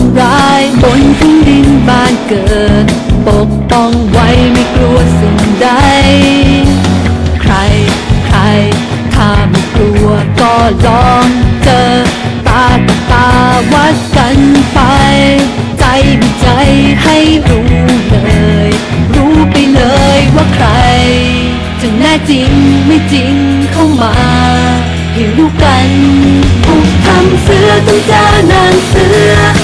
ำร้ายบนพื้นดินบ้านเกิด ปกป้องไว้ไม่กลัวสิ่งใด ใคร ใคร ถ้าไม่กลัวก็ลองเจอ ตาต่อตาวัดกันไป ใจมีใจให้รู้เลย รู้ไปเลยว่าใคร จะแน่จริงไม่จริงเข้ามาให้รู้กัน ผูกทำเสือต้องเจอนางเสือ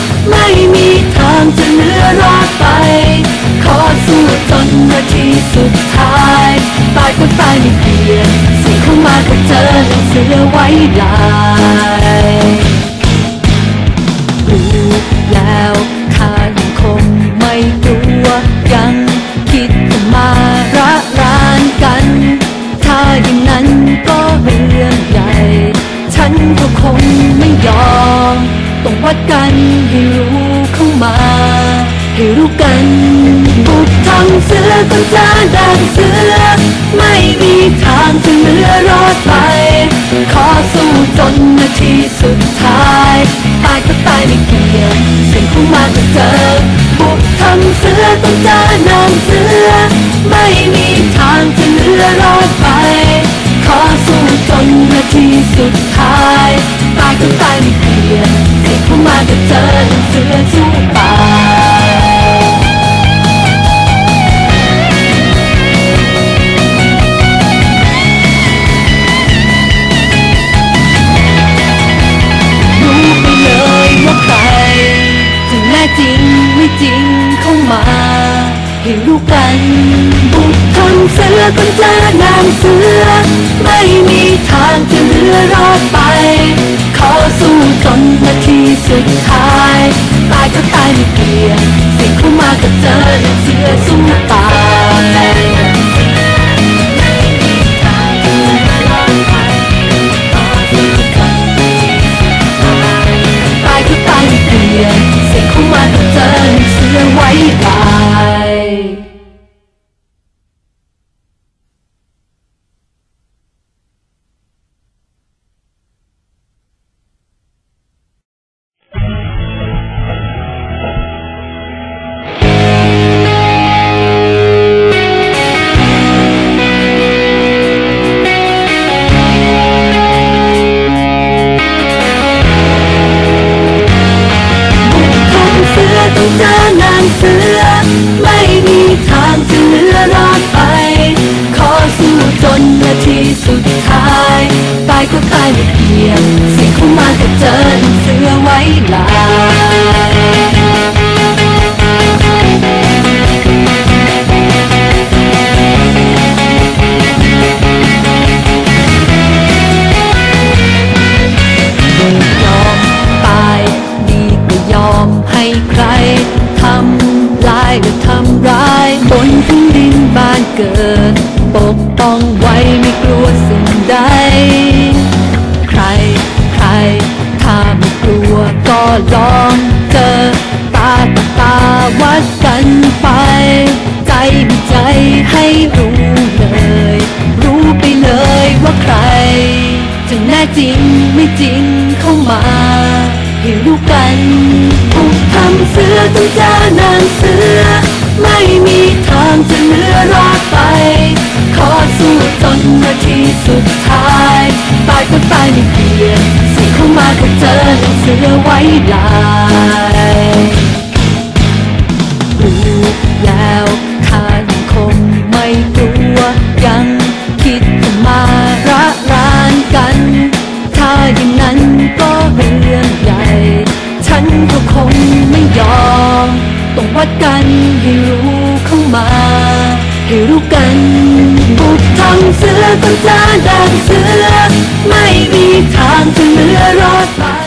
ายก็ตายไม่เปลี่ยนสิ่งเข้ามาก็เจอนางเสือไว้ลายรู้แล้วข้ายังคงไม่กลัวยังคิดจะมาระรานกัน ถ้าอย่างนั้นก็เรื่องใหญ่ ฉันก็คงไม่ยอม ต้องวัดกันให้รู้เข้ามา ให้รู้กันำเสือต้องจาดังเสือ ไม่มีทางจะเหลือรอดไป ขอสู้จนนาทีสุดท้าย ตายก็ตายไม่เกี่ยวสิ่งของมาก็เจอบุกทำเสือต้องจานางเสือ ไม่มี นบุกทำเสือคนเจอนางเสือ ไม่มีทางจะเหลือรอดไป ขอสู้จนนาทีสุดท้าย ตายก็ตายไม่เปลี่ยนสิ่งเข้ามาก็เจอเสือสู้ บนพื้นดินบ้านเกิด ปกป้องไว้ไม่กลัวสิ่งใด ใคร ใคร ถ้าไม่กลัวก็ลองเจอ ตาต่อตาวัดกันไป ใจมีใจให้รู้เลย รู้ไปเลยว่าใคร จะแน่จริงไม่จริงเข้ามาให้รู้กันผูกทำเสือต้องเจอนางเสือ ไม่มีทาง เสือไว้ลายรู้แล้วข้ายังคงไม่กลัว ยังคิดจะมาระรานกัน ถ้าอย่างนั้นก็เรื่องใหญ่ ฉันก็คงไม่ยอม ต้องวัดกันให้รู้เข้ามา ให้รู้กันบุกทำเสือต้องจาดังเสือ ไม่มีทางจะเหลือรอดไป